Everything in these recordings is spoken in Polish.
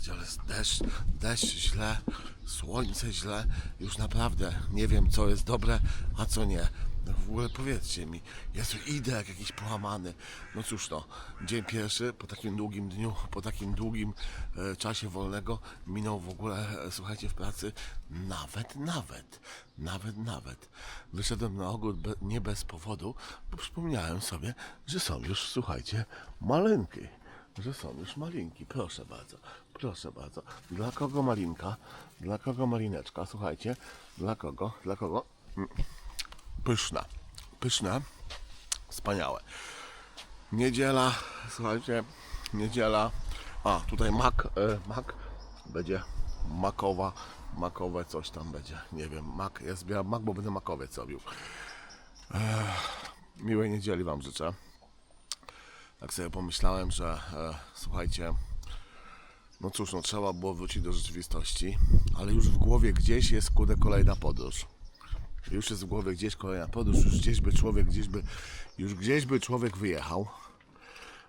pierdziele, deszcz, deszcz źle, słońce źle, już naprawdę nie wiem co jest dobre, a co nie. No w ogóle powiedzcie mi, Jezu, idę jak jakiś połamany. No cóż no, dzień pierwszy, po takim długim dniu, po takim długim e, czasie wolnego minął w ogóle, e, słuchajcie, w pracy nawet, nawet, nawet, nawet. Wyszedłem na ogród be, nie bez powodu, bo przypomniałem sobie, że są już, słuchajcie, maleńki że są już malinki. Proszę bardzo, proszę bardzo. Dla kogo malinka? Dla kogo malineczka? Słuchajcie, dla kogo? Dla kogo? Mm. Pyszna, pyszne, wspaniałe. Niedziela, słuchajcie, niedziela. A, tutaj mak, e, mak będzie makowa, makowe coś tam będzie. Nie wiem, mak, ja zbieram mak, bo będę makowiec robił. Ech, miłej niedzieli Wam życzę tak sobie pomyślałem, że e, słuchajcie, no cóż, no trzeba było wrócić do rzeczywistości, ale już w głowie gdzieś jest kudę kolejna podróż. Już jest w głowie gdzieś kolejna podróż, już gdzieś by człowiek, gdzieś by, już gdzieś by człowiek wyjechał,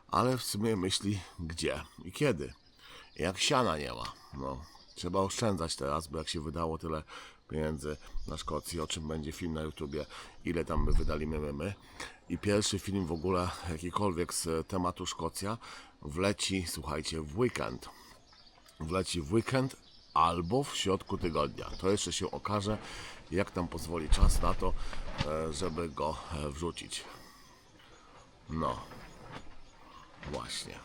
ale w sumie myśli gdzie i kiedy. Jak siana nie ma. No, trzeba oszczędzać teraz, bo jak się wydało tyle pieniędzy na Szkocji, o czym będzie film na YouTubie, ile tam by wydali my, my. I pierwszy film w ogóle, jakikolwiek z tematu Szkocja, wleci, słuchajcie, w weekend. Wleci w weekend albo w środku tygodnia. To jeszcze się okaże, jak nam pozwoli czas na to, e, żeby go e, wrzucić. No, właśnie.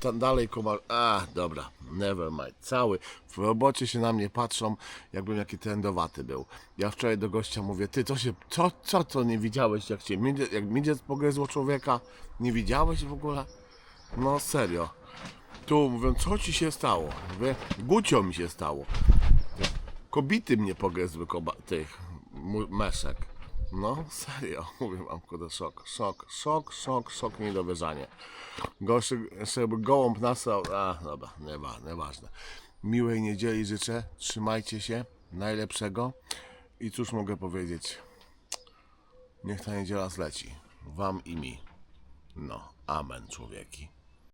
Tam dalej komar... A, dobra, never mind. Cały. W robocie się na mnie patrzą, jakbym jaki trendowaty był. Ja wczoraj do gościa mówię, ty, co się... Co, co to nie widziałeś, jak midzie- Jak midziec pogryzło człowieka? Nie widziałeś w ogóle? No, serio. Tu mówią, co ci się stało? Mówię, gucio mi się stało. Kobity mnie pogryzły koba... tych... meszek. No, serio, mówię wam, kurde, szok, szok, szok, szok, szok, niedowierzanie. Gorszy, jakby gołąb nasrał, a dobra, niewa, nieważne. Miłej niedzieli życzę, trzymajcie się, najlepszego i cóż mogę powiedzieć, niech ta niedziela zleci, wam i mi. No, amen człowieki.